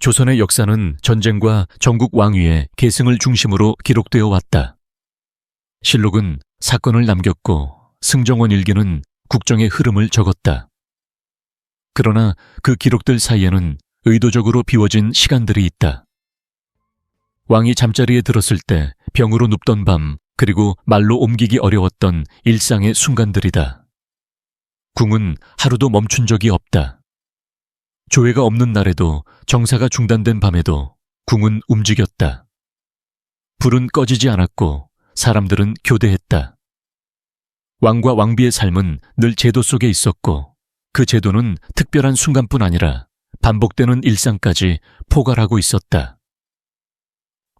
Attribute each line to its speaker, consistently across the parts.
Speaker 1: 조선의 역사는 전쟁과 전국 왕위의 계승을 중심으로 기록되어 왔다. 실록은 사건을 남겼고 승정원 일기는 국정의 흐름을 적었다. 그러나 그 기록들 사이에는 의도적으로 비워진 시간들이 있다. 왕이 잠자리에 들었을 때 병으로 눕던 밤, 그리고 말로 옮기기 어려웠던 일상의 순간들이다. 궁은 하루도 멈춘 적이 없다. 조회가 없는 날에도 정사가 중단된 밤에도 궁은 움직였다. 불은 꺼지지 않았고 사람들은 교대했다. 왕과 왕비의 삶은 늘 제도 속에 있었고 그 제도는 특별한 순간뿐 아니라 반복되는 일상까지 포괄하고 있었다.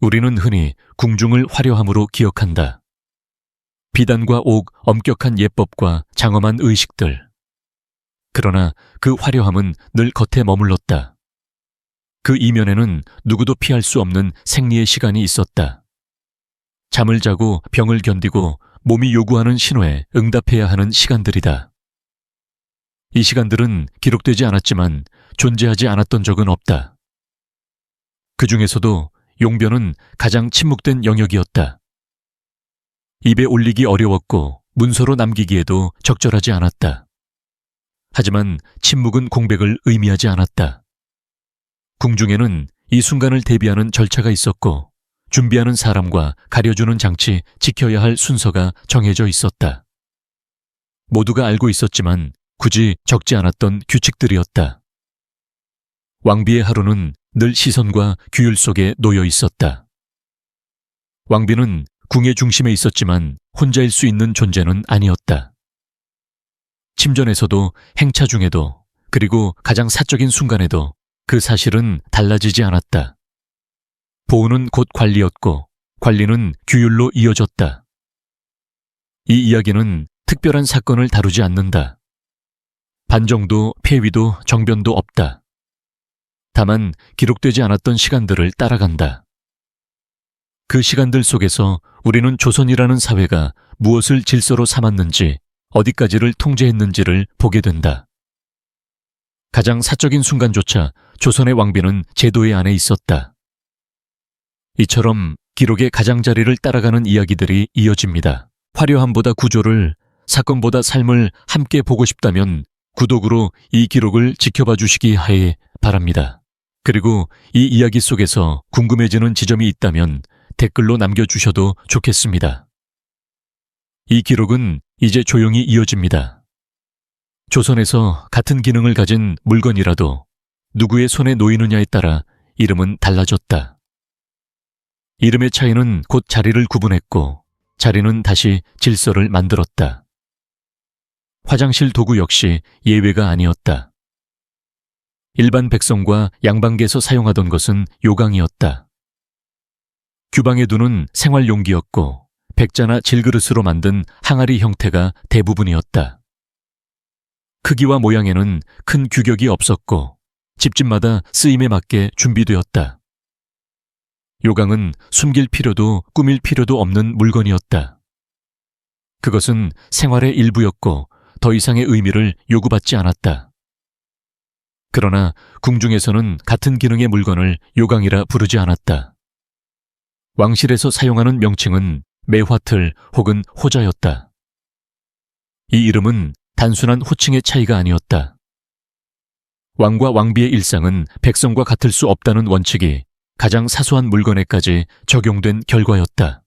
Speaker 1: 우리는 흔히 궁중을 화려함으로 기억한다. 비단과 옥, 엄격한 예법과 장엄한 의식들. 그러나 그 화려함은 늘 겉에 머물렀다. 그 이면에는 누구도 피할 수 없는 생리의 시간이 있었다. 잠을 자고 병을 견디고 몸이 요구하는 신호에 응답해야 하는 시간들이다. 이 시간들은 기록되지 않았지만 존재하지 않았던 적은 없다. 그 중에서도 용변은 가장 침묵된 영역이었다. 입에 올리기 어려웠고 문서로 남기기에도 적절하지 않았다. 하지만 침묵은 공백을 의미하지 않았다. 궁중에는 이 순간을 대비하는 절차가 있었고 준비하는 사람과 가려주는 장치, 지켜야 할 순서가 정해져 있었다. 모두가 알고 있었지만 굳이 적지 않았던 규칙들이었다. 왕비의 하루는 늘 시선과 규율 속에 놓여 있었다. 왕비는 궁의 중심에 있었지만 혼자일 수 있는 존재는 아니었다. 침전에서도 행차 중에도 그리고 가장 사적인 순간에도 그 사실은 달라지지 않았다. 보호는 곧 관리였고 관리는 규율로 이어졌다. 이 이야기는 특별한 사건을 다루지 않는다. 반정도, 폐위도, 정변도 없다. 다만 기록되지 않았던 시간들을 따라간다. 그 시간들 속에서 우리는 조선이라는 사회가 무엇을 질서로 삼았는지, 어디까지를 통제했는지를 보게 된다. 가장 사적인 순간조차 조선의 왕비는 제도의 안에 있었다. 이처럼 기록의 가장자리를 따라가는 이야기들이 이어집니다. 화려함보다 구조를, 사건보다 삶을 함께 보고 싶다면 구독으로 이 기록을 지켜봐 주시기 하에 바랍니다. 그리고 이 이야기 속에서 궁금해지는 지점이 있다면 댓글로 남겨주셔도 좋겠습니다. 이 기록은 이제 조용히 이어집니다. 조선에서 같은 기능을 가진 물건이라도 누구의 손에 놓이느냐에 따라 이름은 달라졌다. 이름의 차이는 곧 자리를 구분했고 자리는 다시 질서를 만들었다. 화장실 도구 역시 예외가 아니었다. 일반 백성과 양반계에서 사용하던 것은 요강이었다. 규방에 두는 생활용기였고 백자나 질그릇으로 만든 항아리 형태가 대부분이었다. 크기와 모양에는 큰 규격이 없었고 집집마다 쓰임에 맞게 준비되었다. 요강은 숨길 필요도 꾸밀 필요도 없는 물건이었다. 그것은 생활의 일부였고 더 이상의 의미를 요구받지 않았다. 그러나 궁중에서는 같은 기능의 물건을 요강이라 부르지 않았다. 왕실에서 사용하는 명칭은 매화틀 혹은 호자였다. 이 이름은 단순한 호칭의 차이가 아니었다. 왕과 왕비의 일상은 백성과 같을 수 없다는 원칙이 가장 사소한 물건에까지 적용된 결과였다.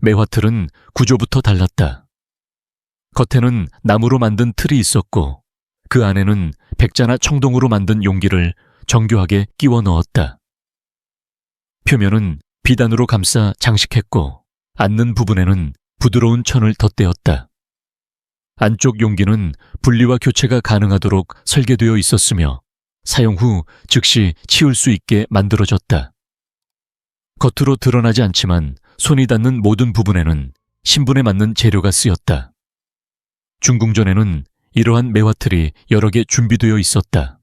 Speaker 1: 매화틀은 구조부터 달랐다. 겉에는 나무로 만든 틀이 있었고 그 안에는 백자나 청동으로 만든 용기를 정교하게 끼워 넣었다. 표면은 비단으로 감싸 장식했고 앉는 부분에는 부드러운 천을 덧대었다. 안쪽 용기는 분리와 교체가 가능하도록 설계되어 있었으며 사용 후 즉시 치울 수 있게 만들어졌다. 겉으로 드러나지 않지만 손이 닿는 모든 부분에는 신분에 맞는 재료가 쓰였다. 중궁전에는 이러한 매화틀이 여러 개 준비되어 있었다.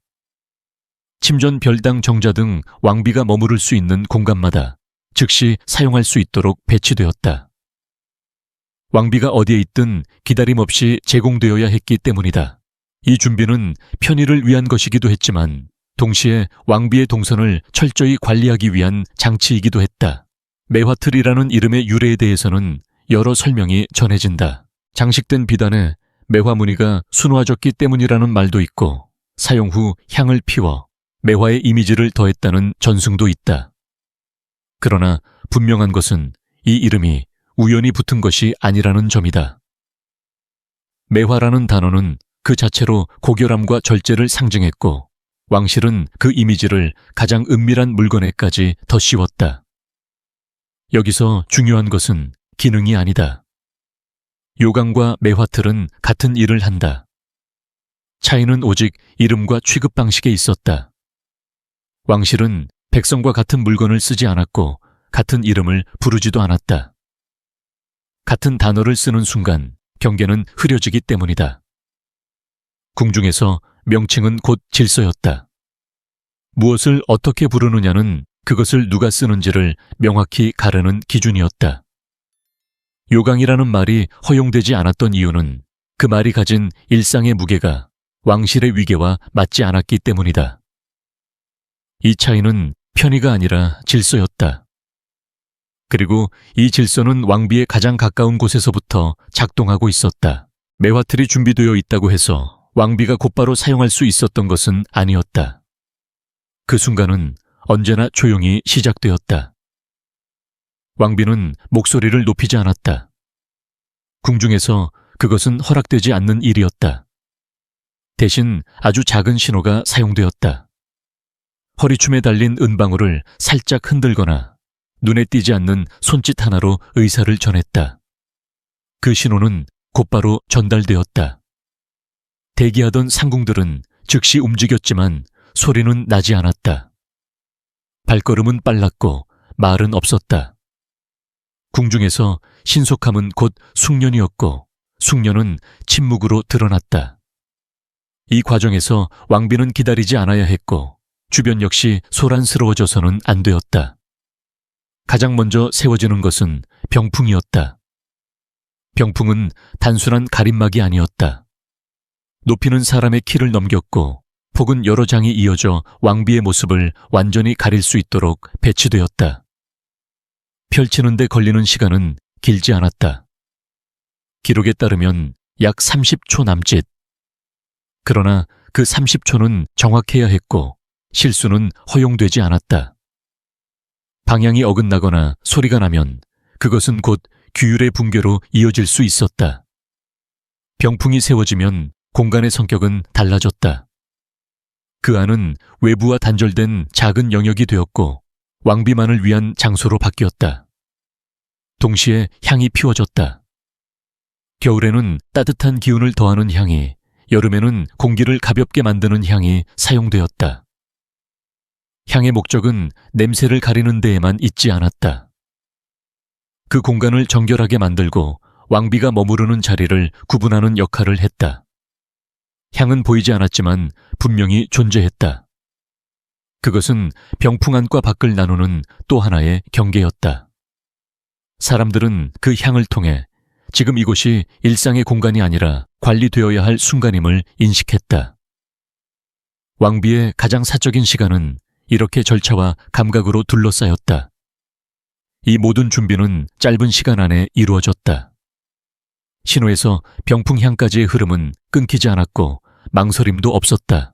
Speaker 1: 침전 별당 정자 등 왕비가 머무를 수 있는 공간마다 즉시 사용할 수 있도록 배치되었다. 왕비가 어디에 있든 기다림 없이 제공되어야 했기 때문이다. 이 준비는 편의를 위한 것이기도 했지만 동시에 왕비의 동선을 철저히 관리하기 위한 장치이기도 했다. 매화틀이라는 이름의 유래에 대해서는 여러 설명이 전해진다. 장식된 비단에 매화 무늬가 순화졌기 때문이라는 말도 있고 사용 후 향을 피워 매화의 이미지를 더했다는 전승도 있다. 그러나 분명한 것은 이 이름이 우연히 붙은 것이 아니라는 점이다. 매화라는 단어는 그 자체로 고결함과 절제를 상징했고 왕실은 그 이미지를 가장 은밀한 물건에까지 더 씌웠다. 여기서 중요한 것은 기능이 아니다. 요강과 매화틀은 같은 일을 한다. 차이는 오직 이름과 취급 방식에 있었다. 왕실은 백성과 같은 물건을 쓰지 않았고 같은 이름을 부르지도 않았다. 같은 단어를 쓰는 순간 경계는 흐려지기 때문이다. 궁중에서 명칭은 곧 질서였다. 무엇을 어떻게 부르느냐는 그것을 누가 쓰는지를 명확히 가르는 기준이었다. 요강이라는 말이 허용되지 않았던 이유는 그 말이 가진 일상의 무게가 왕실의 위계와 맞지 않았기 때문이다. 이 차이는 편의가 아니라 질서였다. 그리고 이 질서는 왕비의 가장 가까운 곳에서부터 작동하고 있었다. 매화틀이 준비되어 있다고 해서 왕비가 곧바로 사용할 수 있었던 것은 아니었다. 그 순간은 언제나 조용히 시작되었다. 왕비는 목소리를 높이지 않았다. 궁중에서 그것은 허락되지 않는 일이었다. 대신 아주 작은 신호가 사용되었다. 허리춤에 달린 은방울을 살짝 흔들거나 눈에 띄지 않는 손짓 하나로 의사를 전했다. 그 신호는 곧바로 전달되었다. 대기하던 상궁들은 즉시 움직였지만 소리는 나지 않았다. 발걸음은 빨랐고 말은 없었다. 궁중에서 신속함은 곧 숙련이었고 숙련은 침묵으로 드러났다. 이 과정에서 왕비는 기다리지 않아야 했고 주변 역시 소란스러워져서는 안 되었다. 가장 먼저 세워지는 것은 병풍이었다. 병풍은 단순한 가림막이 아니었다. 높이는 사람의 키를 넘겼고 폭은 여러 장이 이어져 왕비의 모습을 완전히 가릴 수 있도록 배치되었다. 펼치는데 걸리는 시간은 길지 않았다. 기록에 따르면 약 30초 남짓. 그러나 그 30초는 정확해야 했고 실수는 허용되지 않았다. 방향이 어긋나거나 소리가 나면 그것은 곧 규율의 붕괴로 이어질 수 있었다. 병풍이 세워지면 공간의 성격은 달라졌다. 그 안은 외부와 단절된 작은 영역이 되었고 왕비만을 위한 장소로 바뀌었다. 동시에 향이 피워졌다. 겨울에는 따뜻한 기운을 더하는 향이, 여름에는 공기를 가볍게 만드는 향이 사용되었다. 향의 목적은 냄새를 가리는 데에만 있지 않았다. 그 공간을 정결하게 만들고 왕비가 머무르는 자리를 구분하는 역할을 했다. 향은 보이지 않았지만 분명히 존재했다. 그것은 병풍 안과 밖을 나누는 또 하나의 경계였다. 사람들은 그 향을 통해 지금 이곳이 일상의 공간이 아니라 관리되어야 할 순간임을 인식했다. 왕비의 가장 사적인 시간은 이렇게 절차와 감각으로 둘러싸였다. 이 모든 준비는 짧은 시간 안에 이루어졌다. 신호에서 병풍향까지의 흐름은 끊기지 않았고 망설임도 없었다.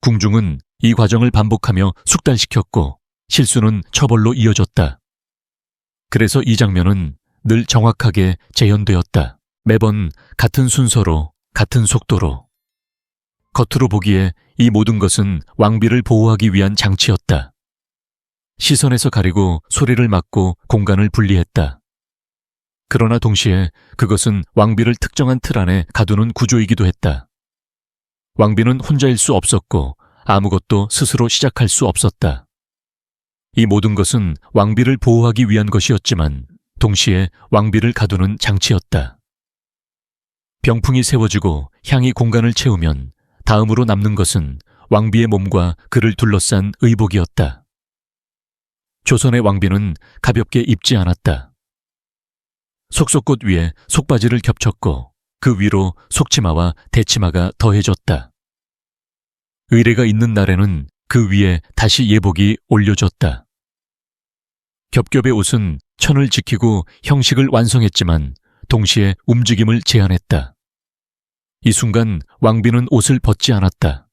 Speaker 1: 궁중은 이 과정을 반복하며 숙달시켰고 실수는 처벌로 이어졌다. 그래서 이 장면은 늘 정확하게 재현되었다. 매번 같은 순서로, 같은 속도로. 겉으로 보기에 이 모든 것은 왕비를 보호하기 위한 장치였다. 시선에서 가리고 소리를 막고 공간을 분리했다. 그러나 동시에 그것은 왕비를 특정한 틀 안에 가두는 구조이기도 했다. 왕비는 혼자일 수 없었고 아무것도 스스로 시작할 수 없었다. 이 모든 것은 왕비를 보호하기 위한 것이었지만 동시에 왕비를 가두는 장치였다. 병풍이 세워지고 향이 공간을 채우면 다음으로 남는 것은 왕비의 몸과 그를 둘러싼 의복이었다. 조선의 왕비는 가볍게 입지 않았다. 속속꽃 위에 속바지를 겹쳤고 그 위로 속치마와 대치마가 더해졌다. 의례가 있는 날에는 그 위에 다시 예복이 올려졌다. 겹겹의 옷은 천을 지키고 형식을 완성했지만 동시에 움직임을 제한했다. 이 순간 왕비는 옷을 벗지 않았다.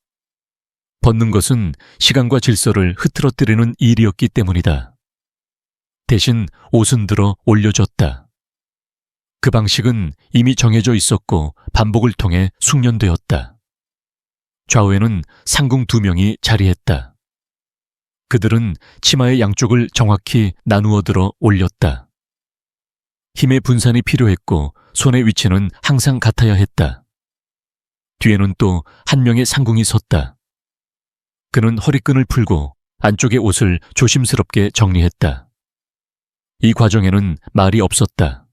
Speaker 1: 벗는 것은 시간과 질서를 흐트러뜨리는 일이었기 때문이다. 대신 옷은 들어 올려졌다. 그 방식은 이미 정해져 있었고 반복을 통해 숙련되었다. 좌우에는 상궁 두 명이 자리했다. 그들은 치마의 양쪽을 정확히 나누어 들어 올렸다. 힘의 분산이 필요했고 손의 위치는 항상 같아야 했다. 뒤에는 또 한 명의 상궁이 섰다. 그는 허리끈을 풀고 안쪽의 옷을 조심스럽게 정리했다. 이 과정에는 말이 없었다.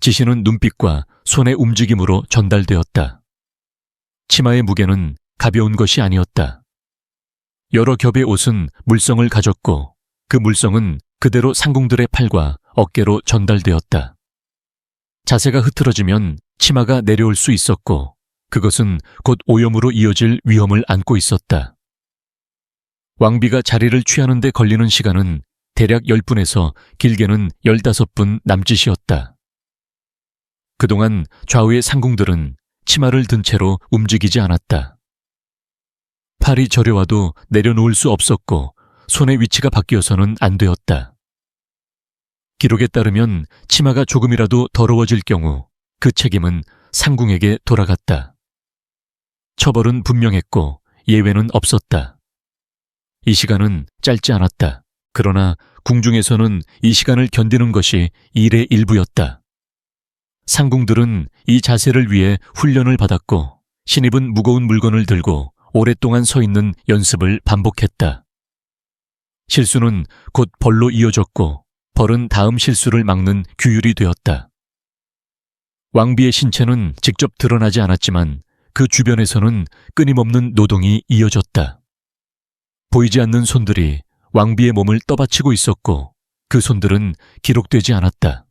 Speaker 1: 지시는 눈빛과 손의 움직임으로 전달되었다. 치마의 무게는 가벼운 것이 아니었다. 여러 겹의 옷은 물성을 가졌고 그 물성은 그대로 상궁들의 팔과 어깨로 전달되었다. 자세가 흐트러지면 치마가 내려올 수 있었고 그것은 곧 오염으로 이어질 위험을 안고 있었다. 왕비가 자리를 취하는 데 걸리는 시간은 대략 10분에서 길게는 15분 남짓이었다. 그동안 좌우의 상궁들은 치마를 든 채로 움직이지 않았다. 팔이 저려와도 내려놓을 수 없었고 손의 위치가 바뀌어서는 안 되었다. 기록에 따르면 치마가 조금이라도 더러워질 경우 그 책임은 상궁에게 돌아갔다. 처벌은 분명했고 예외는 없었다. 이 시간은 짧지 않았다. 그러나 궁중에서는 이 시간을 견디는 것이 일의 일부였다. 상궁들은 이 자세를 위해 훈련을 받았고 신입은 무거운 물건을 들고 오랫동안 서 있는 연습을 반복했다. 실수는 곧 벌로 이어졌고 벌은 다음 실수를 막는 규율이 되었다. 왕비의 신체는 직접 드러나지 않았지만 그 주변에서는 끊임없는 노동이 이어졌다. 보이지 않는 손들이 왕비의 몸을 떠받치고 있었고 그 손들은 기록되지 않았다.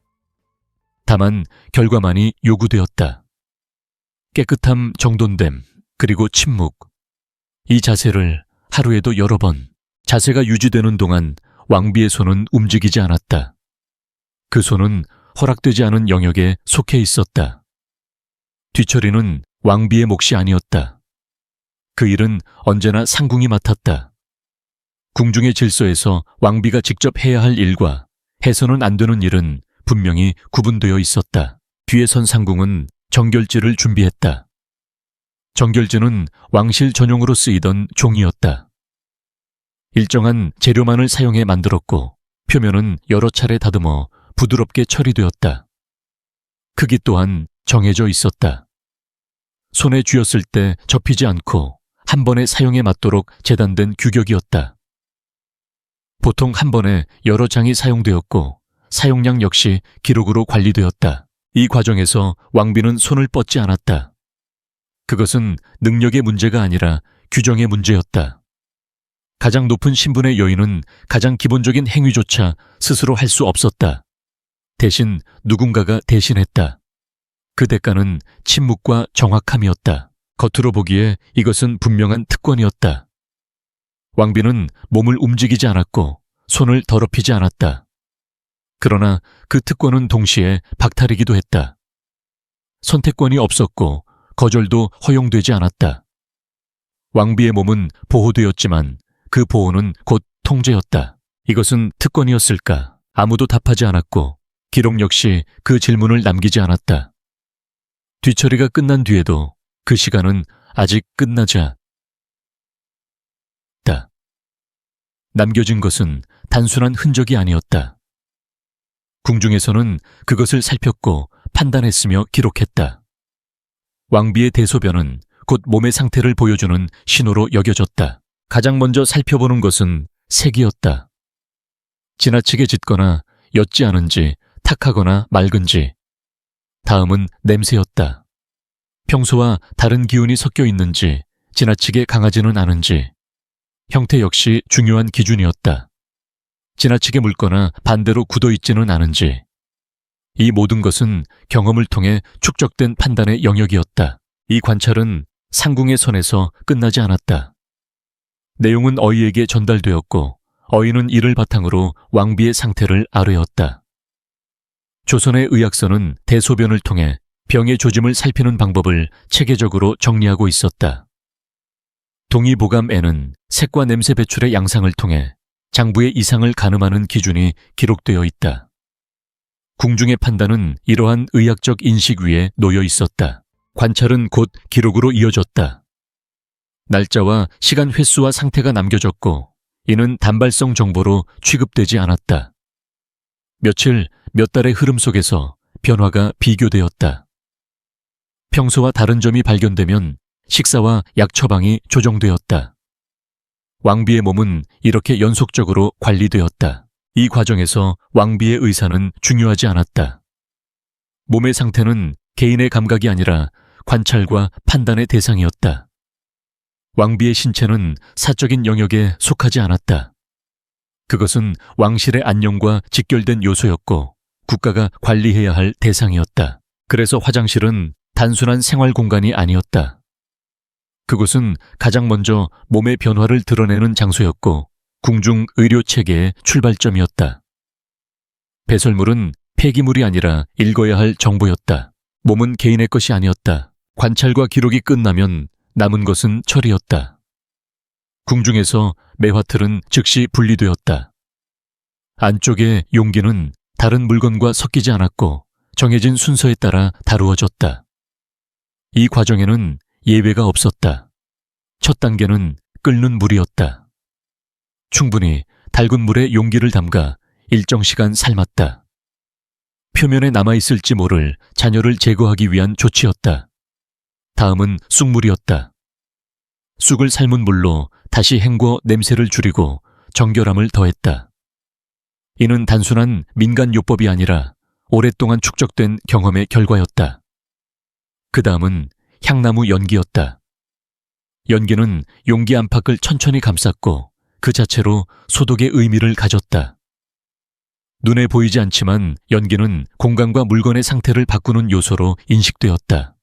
Speaker 1: 다만 결과만이 요구되었다. 깨끗함 정돈됨, 그리고 침묵. 이 자세를 하루에도 여러 번 자세가 유지되는 동안 왕비의 손은 움직이지 않았다. 그 손은 허락되지 않은 영역에 속해 있었다. 뒤처리는 왕비의 몫이 아니었다. 그 일은 언제나 상궁이 맡았다. 궁중의 질서에서 왕비가 직접 해야 할 일과 해서는 안 되는 일은 분명히 구분되어 있었다. 뒤에 선 상궁은 정결지를 준비했다. 정결지는 왕실 전용으로 쓰이던 종이었다. 일정한 재료만을 사용해 만들었고 표면은 여러 차례 다듬어 부드럽게 처리되었다. 크기 또한 정해져 있었다. 손에 쥐었을 때 접히지 않고 한 번에 사용에 맞도록 재단된 규격이었다. 보통 한 번에 여러 장이 사용되었고 사용량 역시 기록으로 관리되었다. 이 과정에서 왕비는 손을 뻗지 않았다. 그것은 능력의 문제가 아니라 규정의 문제였다. 가장 높은 신분의 여인은 가장 기본적인 행위조차 스스로 할 수 없었다. 대신 누군가가 대신했다. 그 대가는 침묵과 정확함이었다. 겉으로 보기에 이것은 분명한 특권이었다. 왕비는 몸을 움직이지 않았고 손을 더럽히지 않았다. 그러나 그 특권은 동시에 박탈이기도 했다. 선택권이 없었고 거절도 허용되지 않았다. 왕비의 몸은 보호되었지만 그 보호는 곧 통제였다. 이것은 특권이었을까? 아무도 답하지 않았고 기록 역시 그 질문을 남기지 않았다. 뒤처리가 끝난 뒤에도 그 시간은 아직 끝나지 않았다. 남겨진 것은 단순한 흔적이 아니었다. 궁중에서는 그것을 살폈고 판단했으며 기록했다. 왕비의 대소변은 곧 몸의 상태를 보여주는 신호로 여겨졌다. 가장 먼저 살펴보는 것은 색이었다. 지나치게 짙거나 옅지 않은지 탁하거나 맑은지 다음은 냄새였다. 평소와 다른 기운이 섞여 있는지 지나치게 강하지는 않은지 형태 역시 중요한 기준이었다. 지나치게 묽거나 반대로 굳어 있지는 않은지 이 모든 것은 경험을 통해 축적된 판단의 영역이었다. 이 관찰은 상궁의 선에서 끝나지 않았다. 내용은 어이에게 전달되었고 어이는 이를 바탕으로 왕비의 상태를 아뢰었다. 조선의 의학서는 대소변을 통해 병의 조짐을 살피는 방법을 체계적으로 정리하고 있었다. 동의보감에는 색과 냄새 배출의 양상을 통해 장부의 이상을 가늠하는 기준이 기록되어 있다. 궁중의 판단은 이러한 의학적 인식 위에 놓여 있었다. 관찰은 곧 기록으로 이어졌다. 날짜와 시간 횟수와 상태가 남겨졌고 이는 단발성 정보로 취급되지 않았다. 며칠, 몇 달의 흐름 속에서 변화가 비교되었다. 평소와 다른 점이 발견되면 식사와 약 처방이 조정되었다. 왕비의 몸은 이렇게 연속적으로 관리되었다. 이 과정에서 왕비의 의사는 중요하지 않았다. 몸의 상태는 개인의 감각이 아니라 관찰과 판단의 대상이었다. 왕비의 신체는 사적인 영역에 속하지 않았다. 그것은 왕실의 안녕과 직결된 요소였고 국가가 관리해야 할 대상이었다. 그래서 화장실은 단순한 생활 공간이 아니었다. 그곳은 가장 먼저 몸의 변화를 드러내는 장소였고 궁중 의료 체계의 출발점이었다. 배설물은 폐기물이 아니라 읽어야 할 정보였다. 몸은 개인의 것이 아니었다. 관찰과 기록이 끝나면 남은 것은 철이었다. 궁중에서 매화틀은 즉시 분리되었다. 안쪽의 용기는 다른 물건과 섞이지 않았고 정해진 순서에 따라 다루어졌다. 이 과정에는 예외가 없었다. 첫 단계는 끓는 물이었다. 충분히 달군 물에 용기를 담가 일정 시간 삶았다. 표면에 남아있을지 모를 잔여를 제거하기 위한 조치였다. 다음은 쑥물이었다. 쑥을 삶은 물로 다시 헹궈 냄새를 줄이고 정결함을 더했다. 이는 단순한 민간 요법이 아니라 오랫동안 축적된 경험의 결과였다. 그 다음은 향나무 연기였다. 연기는 용기 안팎을 천천히 감쌌고 그 자체로 소독의 의미를 가졌다. 눈에 보이지 않지만 연기는 공간과 물건의 상태를 바꾸는 요소로 인식되었다.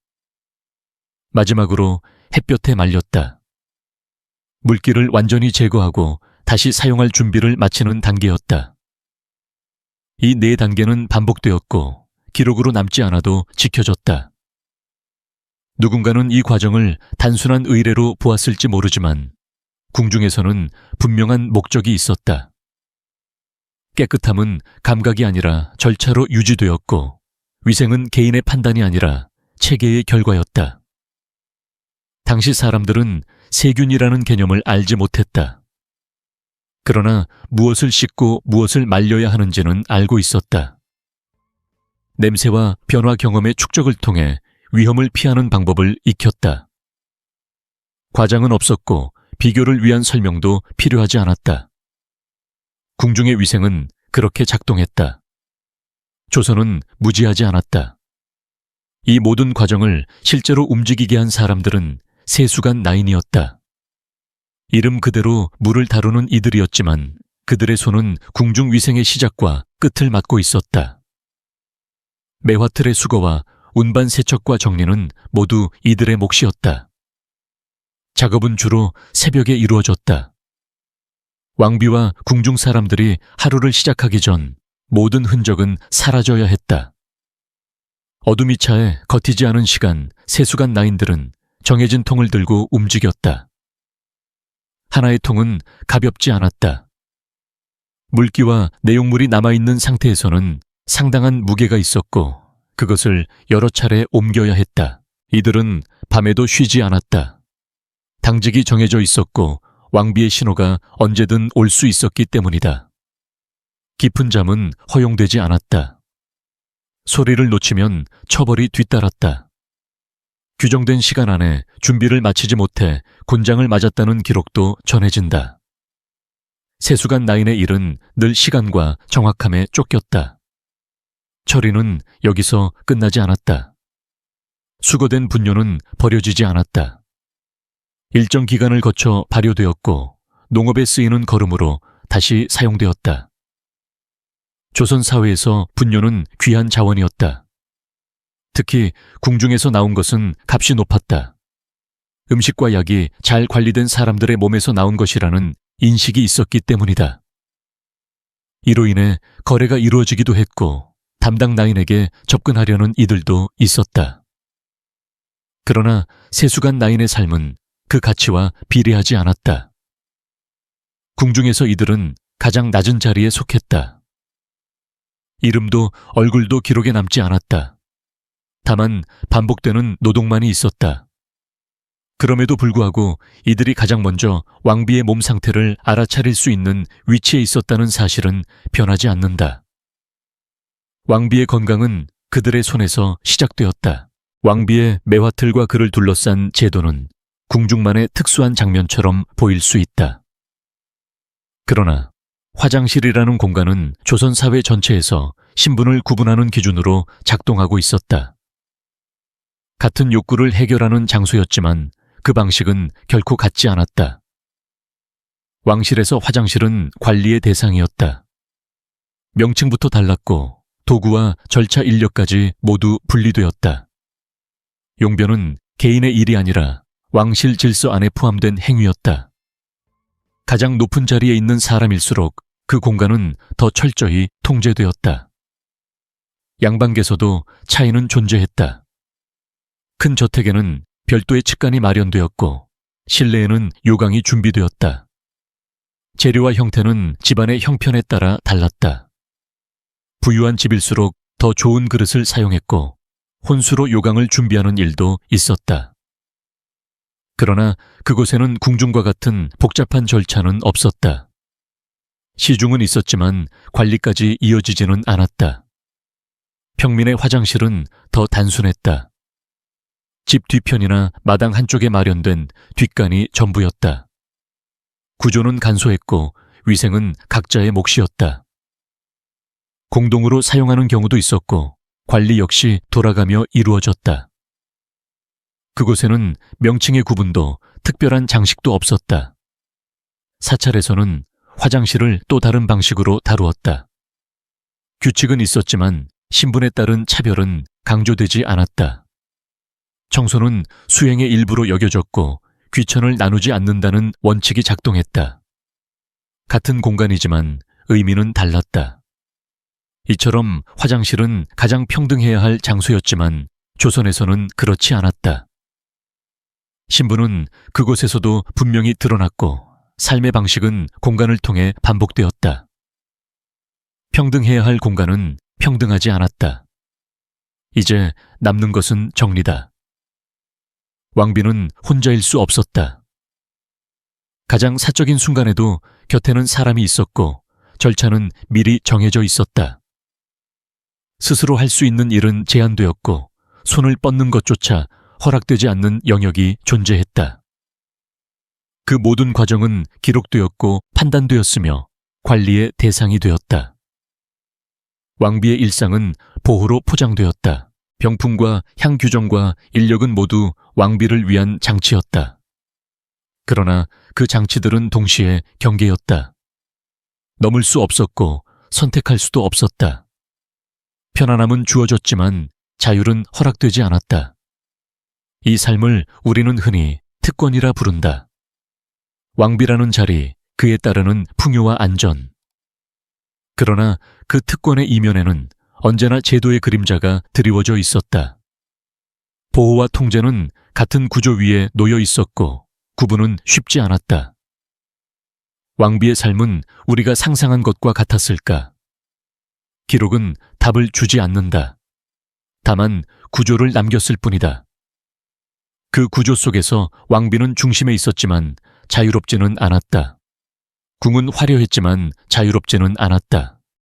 Speaker 1: 마지막으로 햇볕에 말렸다. 물기를 완전히 제거하고 다시 사용할 준비를 마치는 단계였다. 이 네 단계는 반복되었고 기록으로 남지 않아도 지켜졌다. 누군가는 이 과정을 단순한 의례로 보았을지 모르지만 궁중에서는 분명한 목적이 있었다. 깨끗함은 감각이 아니라 절차로 유지되었고 위생은 개인의 판단이 아니라 체계의 결과였다. 당시 사람들은 세균이라는 개념을 알지 못했다. 그러나 무엇을 씻고 무엇을 말려야 하는지는 알고 있었다. 냄새와 변화 경험의 축적을 통해 위험을 피하는 방법을 익혔다. 과장은 없었고 비교를 위한 설명도 필요하지 않았다. 궁중의 위생은 그렇게 작동했다. 조선은 무지하지 않았다. 이 모든 과정을 실제로 움직이게 한 사람들은 세수간 나인이었다. 이름 그대로 물을 다루는 이들이었지만 그들의 손은 궁중 위생의 시작과 끝을 맡고 있었다. 매화틀의 수거와 운반 세척과 정리는 모두 이들의 몫이었다. 작업은 주로 새벽에 이루어졌다. 왕비와 궁중 사람들이 하루를 시작하기 전 모든 흔적은 사라져야 했다. 어둠이 차에 걷히지 않은 시간 세수간 나인들은 정해진 통을 들고 움직였다. 하나의 통은 가볍지 않았다. 물기와 내용물이 남아있는 상태에서는 상당한 무게가 있었고 그것을 여러 차례 옮겨야 했다. 이들은 밤에도 쉬지 않았다. 당직이 정해져 있었고 왕비의 신호가 언제든 올 수 있었기 때문이다. 깊은 잠은 허용되지 않았다. 소리를 놓치면 처벌이 뒤따랐다. 규정된 시간 안에 준비를 마치지 못해 곤장을 맞았다는 기록도 전해진다. 세수간 나인의 일은 늘 시간과 정확함에 쫓겼다. 처리는 여기서 끝나지 않았다. 수거된 분뇨는 버려지지 않았다. 일정 기간을 거쳐 발효되었고 농업에 쓰이는 거름으로 다시 사용되었다. 조선 사회에서 분뇨는 귀한 자원이었다. 특히 궁중에서 나온 것은 값이 높았다. 음식과 약이 잘 관리된 사람들의 몸에서 나온 것이라는 인식이 있었기 때문이다. 이로 인해 거래가 이루어지기도 했고 담당 나인에게 접근하려는 이들도 있었다. 그러나 세수간 나인의 삶은 그 가치와 비례하지 않았다. 궁중에서 이들은 가장 낮은 자리에 속했다. 이름도 얼굴도 기록에 남지 않았다. 다만 반복되는 노동만이 있었다. 그럼에도 불구하고 이들이 가장 먼저 왕비의 몸 상태를 알아차릴 수 있는 위치에 있었다는 사실은 변하지 않는다. 왕비의 건강은 그들의 손에서 시작되었다. 왕비의 매화틀과 그를 둘러싼 제도는 궁중만의 특수한 장면처럼 보일 수 있다. 그러나 화장실이라는 공간은 조선 사회 전체에서 신분을 구분하는 기준으로 작동하고 있었다. 같은 욕구를 해결하는 장소였지만 그 방식은 결코 같지 않았다. 왕실에서 화장실은 관리의 대상이었다. 명칭부터 달랐고 도구와 절차 인력까지 모두 분리되었다. 용변은 개인의 일이 아니라 왕실 질서 안에 포함된 행위였다. 가장 높은 자리에 있는 사람일수록 그 공간은 더 철저히 통제되었다. 양방계서도 차이는 존재했다. 큰 저택에는 별도의 측간이 마련되었고 실내에는 요강이 준비되었다. 재료와 형태는 집안의 형편에 따라 달랐다. 부유한 집일수록 더 좋은 그릇을 사용했고 혼수로 요강을 준비하는 일도 있었다. 그러나 그곳에는 궁중과 같은 복잡한 절차는 없었다. 시중은 있었지만 관리까지 이어지지는 않았다. 평민의 화장실은 더 단순했다. 집 뒤편이나 마당 한쪽에 마련된 뒷간이 전부였다. 구조는 간소했고 위생은 각자의 몫이었다. 공동으로 사용하는 경우도 있었고 관리 역시 돌아가며 이루어졌다. 그곳에는 명칭의 구분도 특별한 장식도 없었다. 사찰에서는 화장실을 또 다른 방식으로 다루었다. 규칙은 있었지만 신분에 따른 차별은 강조되지 않았다. 청소는 수행의 일부로 여겨졌고 귀천을 나누지 않는다는 원칙이 작동했다. 같은 공간이지만 의미는 달랐다. 이처럼 화장실은 가장 평등해야 할 장소였지만 조선에서는 그렇지 않았다. 신부는 그곳에서도 분명히 드러났고 삶의 방식은 공간을 통해 반복되었다. 평등해야 할 공간은 평등하지 않았다. 이제 남는 것은 정리다. 왕비는 혼자일 수 없었다. 가장 사적인 순간에도 곁에는 사람이 있었고 절차는 미리 정해져 있었다. 스스로 할 수 있는 일은 제한되었고 손을 뻗는 것조차 허락되지 않는 영역이 존재했다. 그 모든 과정은 기록되었고 판단되었으며 관리의 대상이 되었다. 왕비의 일상은 보호로 포장되었다. 병풍과 향 규정과 인력은 모두 왕비를 위한 장치였다. 그러나 그 장치들은 동시에 경계였다. 넘을 수 없었고 선택할 수도 없었다. 편안함은 주어졌지만 자율은 허락되지 않았다. 이 삶을 우리는 흔히 특권이라 부른다. 왕비라는 자리, 그에 따르는 풍요와 안전. 그러나 그 특권의 이면에는 언제나 제도의 그림자가 드리워져 있었다. 보호와 통제는 같은 구조 위에 놓여 있었고 구분은 쉽지 않았다. 왕비의 삶은 우리가 상상한 것과 같았을까? 기록은 답을 주지 않는다. 다만 구조를 남겼을 뿐이다. 그 구조 속에서 왕비는 중심에 있었지만 자유롭지는 않았다. 궁은 화려했지만 자유롭지는 않았다.